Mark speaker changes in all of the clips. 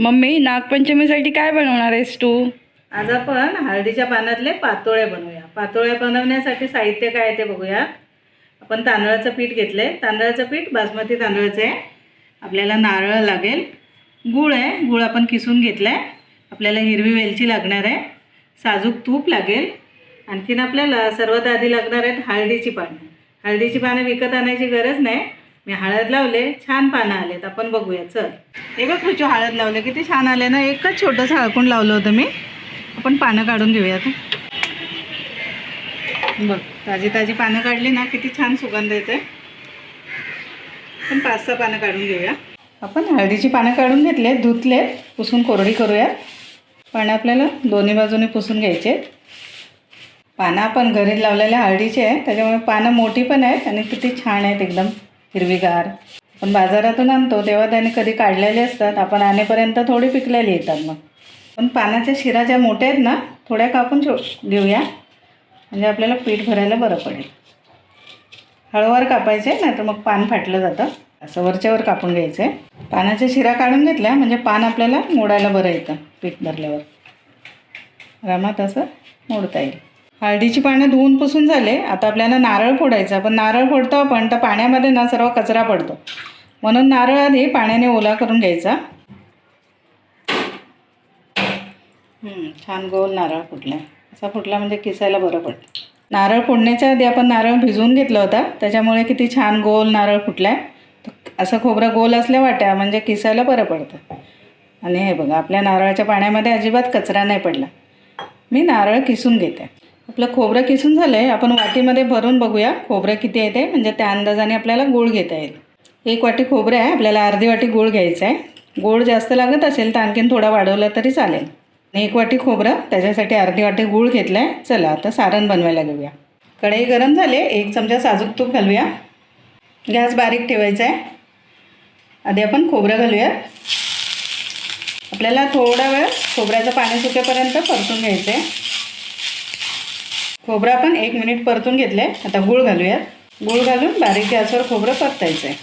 Speaker 1: Mummy नागपंचमीसाठी काय बनवणार आहेस तू?
Speaker 2: आज आपण हळदीच्या पानातले पातोळे बनवूया. पातोळ्या बनवण्यासाठी साहित्य काय आहे ते बघूया. आपण तांदळाचं पीठ घेतलं आहे तांदळाचं पीठ बासमती तांदळाचं. आहे आपल्याला नारळ लागेल. गूळ आहे. गूळ आपण किसून घेतलं आहे आपल्याला हिरवी वेलची लागणार आहे. साजूक तूप लागेल. आणखीन आपल्याला सर्वात आधी लागणार आहेत हळदीची पानं. हळदीची पानं विकत आणायची गरज नाही. मी हळद लावले छान पानं आलेत. आपण बघूया चल. हे बघ खुचू हळद लावले किती छान आले ना. एकच छोटंसं हळकून लावलं होतं मी. आपण पानं काढून घेऊयात बघ ताजी ताजी पानं काढली ना किती छान सुगंध येते आपण पाच सहा पानं काढून घेऊया. आपण हळदीची पानं काढून घेतले धुतले पुसून कोरडी करूया पानं आपल्याला दोन्ही बाजूने पुसून घ्यायचे. पानं आपण घरी लावलेल्या हळदीचे आहे त्याच्यामुळे पानं मोठी पण आहेत आणि किती छान आहेत एकदम. हिरवीगार. पण बाजारातून आणतो तेव्हा त्याने कधी काढलेले असतात. आपण आणेपर्यंत थोडी पिकलेली येतात मग. पण पानाच्या शिरा ज्या मोठ्या आहेत ना थोड्या कापून छो घेऊया म्हणजे आपल्याला पीठ भरायला बरं पडेल. हळूवार कापायचे नाही तर मग पान फाटलं जातं. असं वरच्यावर कापून घ्यायचं. आहे पानाच्या शिरा काढून घेतल्या म्हणजे पान आपल्याला मोडायला बरं येतं पीठ भरल्यावर. रामात असं मोडता येईल. हळदीची पानं धुवून पुसून झाले. आता आपल्याला नारळ फोडायचा. पण नारळ फोडतो आपण. तर पाण्यामध्ये ना सर्व कचरा पडतो. म्हणून नारळ आधी पाण्याने ओला करून घ्यायचा. छान गोल नारळ फुटला. असा फुटला म्हणजे किसायला बरं पडतं. नारळ फोडण्याच्या आधी आपण नारळ भिजवून घेतला होता. त्याच्यामुळे किती छान गोल नारळ फुटला आहे असं खोबरं गोल असल्या वाट्या म्हणजे किसायला बरं पडतं. आणि हे बघा आपल्या नारळाच्या पाण्यामध्ये अजिबात कचरा नाही पडला. मी नारळ किसून घेते. आपलं खोबरं किसून झालं आहे आपण वाटीमध्ये भरून बघूया खोबरं किती येते म्हणजे त्या अंदाजाने आपल्याला गूळ घेता येईल. एक वाटी खोबरं आहे आपल्याला अर्धी वाटी गूळ घ्यायचं आहे. गूळ जास्त लागत असेल तर आणखीन थोडा वाढवला तरी चालेल. एक वाटी खोबरं त्याच्यासाठी अर्धी वाटी गूळ घेतला आहे चला आता सारण बनवायला घेऊया. कढई गरम झाले एक चमचा साजूक तूप घालूया. गॅस बारीक ठेवायचा आहे. आधी आपण खोबरं घालूया. आपल्याला थोडा वेळ खोबऱ्याचं पाणी सुकेपर्यंत परतून घ्यायचं आहे खोबरं आपण एक मिनिट परतून घेतलं आहे आता गूळ घालूयात. गूळ घालून बारीक गॅसवर खोबरं परतायचं आहे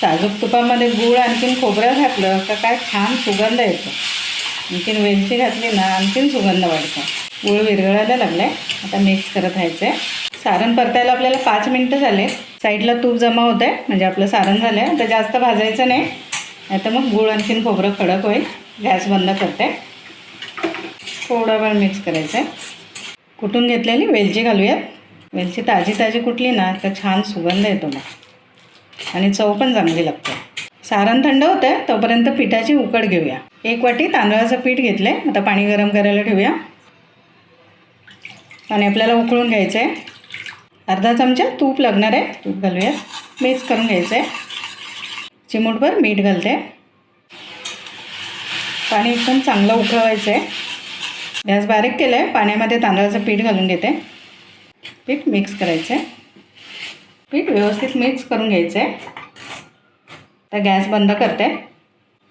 Speaker 2: साजूक तुपामध्ये गूळ आणखीन खोबरं घातलं का काय छान सुगंध येतो. आणखीन वेलची घातली ना आणखीन सुगंध वाढतो. गूळ विरघळायला लागला आहे आता मिक्स करत राहायचं आहे सारण परतायला आपल्याला पाच मिनटं झाले. साईडला तूप जमा होत आहे म्हणजे आपलं सारण झालं आहे आता जास्त भाजायचं नाही. नाही तर मग गूळ आणखीन खोबरं कडक होईल. गॅस बंद करते. थोडा वेळ मिक्स करायचं आहे कुठून घेतलेली? वेलची घालूयात. वेलची ताजी ताजी कुठली ना तर छान सुगंध येतो मग. आणि चव पण चांगली लागते. सारण थंड होतं आहे तोपर्यंत पिठाची उकड घेऊया. एक वाटी तांदळाचं पीठ घेतलं आहे आता पाणी गरम करायला ठेवूया. आणि आपल्याला उकळून घ्यायचं आहे अर्धा चमचा तूप लागणार आहे. तूप घालूया मिक्स करून घ्यायचं आहे चिमूटभर मीठ घालते. पाणी एकदम चांगलं उकळवायचं आहे गॅस बारीक केलं आहे पाण्यामध्ये तांदळाचं पीठ घालून घेते. पीठ मिक्स करायचं आहे पीठ व्यवस्थित मिक्स करून घ्यायचं आहे तर गॅस बंद करते.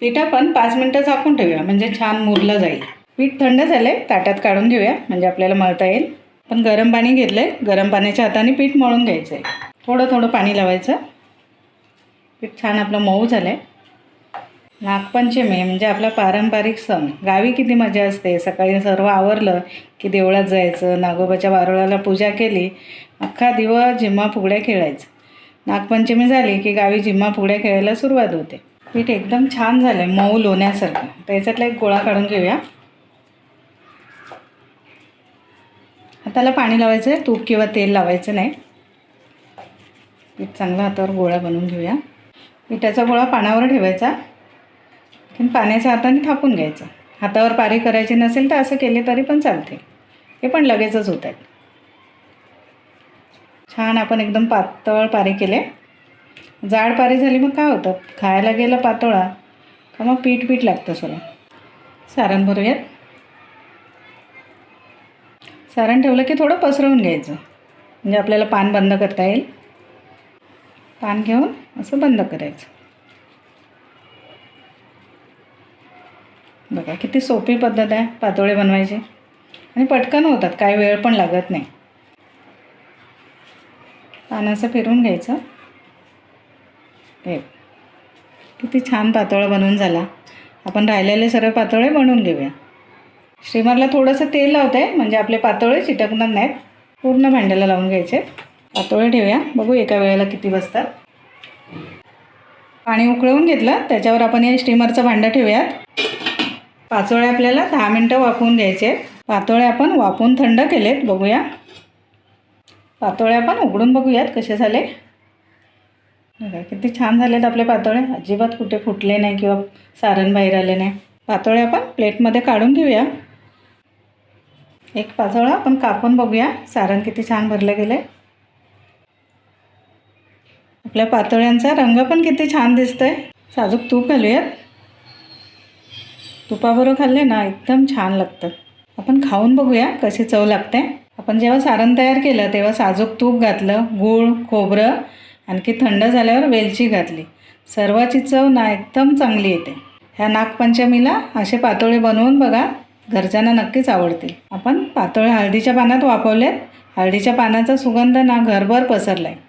Speaker 2: पीठ आपण पाच मिनटं झाकून ठेवूया म्हणजे छान मुरलं जाईल. पीठ थंड झालं आहे ताटात काढून घेऊया म्हणजे आपल्याला मळता येईल. पण गरम पाणी घेतलं आहे गरम पाण्याच्या हाताने पीठ मळून घ्यायचं आहे थोडं थोडं पाणी लावायचं. पीठ छान आपलं मऊ झालं आहे नागपंचमी म्हणजे आपला पारंपरिक सण. गावी किती मजा असते. सकाळी सर्व आवरलं की देवळात जायचं नागोबाच्या वारुळाला पूजा केली अख्खा दिवस जिम्मा फुगड्या खेळायचं. नागपंचमी झाली की गावी जिम्मा फुगड्या खेळायला सुरुवात होते. पीठ एकदम छान झालं आहे मऊ लोण्यासारखं. त्याच्यातला एक गोळा काढून घेऊया. हाताला पाणी लावायचं आहे तूप किंवा तेल लावायचं नाही. पीठ चांगला हातावर गोळा बनवून घेऊया. पिठाचा गोळा पाण्यावर ठेवायचा. पण पाण्याच्या हाताने थापून घ्यायचं. हातावर पारी करायची नसेल तर असं केले तरी पण चालते. हे पण लगेचच होत आहेत. छान आपण एकदम पातळ पारी केले. जाड पारी झाली मग काय होतं? खायला गेलं पातोळा का मग पीठ पीठ लागतं सगळं? सारण भरूयात. सारण ठेवलं की थोडं पसरवून घ्यायचं. म्हणजे आपल्याला पान बंद करता येईल. पान घेऊन असं बंद करायचं. बघा किती सोपी पद्धत आहे पातोळे बनवायची. आणि पटकन होतात काय वेळ पण लागत नाही. पान असं घ्यायचं. हे किती छान पातोळा बनवून झाला. आपण राहिलेले सर्व पातोळे बनवून घेऊया. स्टीमरला थोडंसं तेल लावते म्हणजे आपले पातोळे चिटकणार नाहीत. पूर्ण भांड्याला लावून घ्यायचे. पातोळे ठेवूया. बघू एका वेळेला किती बसतात. पाणी उकळवून घेतलं त्याच्यावर आपण हे स्टीमरचं भांडं ठेवूयात. पाचोळे आपल्याला दहा मिनटं वाफवून घ्यायचे पातोळे आपण वाफवून थंड केलेत बघूया. पातोळे आपण उघडून बघूयात कसे झाले. बघा, किती छान झालेत आपले पातोळे. अजिबात कुठे फुटले नाही किंवा सारण बाहेर आले नाही. पातोळे आपण प्लेटमध्ये काढून घेऊया. एक पातोळा आपण कापून बघूया. सारण किती छान भरलं गेलं. आपल्या पातोळ्यांचा रंग पण किती छान दिसतोय. साजूक तूप घालूयात. तुपाबरोबर खाल्ले ना एकदम छान लागतं. आपण खाऊन बघूया कशी चव लागते. आपण जेव्हा सारण तयार केलं तेव्हा साजूक तूप घातलं गूळ खोबरं आणखी थंड झाल्यावर वेलची घातली. सर्वाची चव ना एकदम चांगली येते. ह्या नागपंचमीला असे पातोळे बनवून बघा घरच्यांना नक्कीच आवडतील. आपण पातोळे हळदीच्या पानात वापरलेत. हळदीच्या पानाचा सुगंध ना घरभर पसरला आहे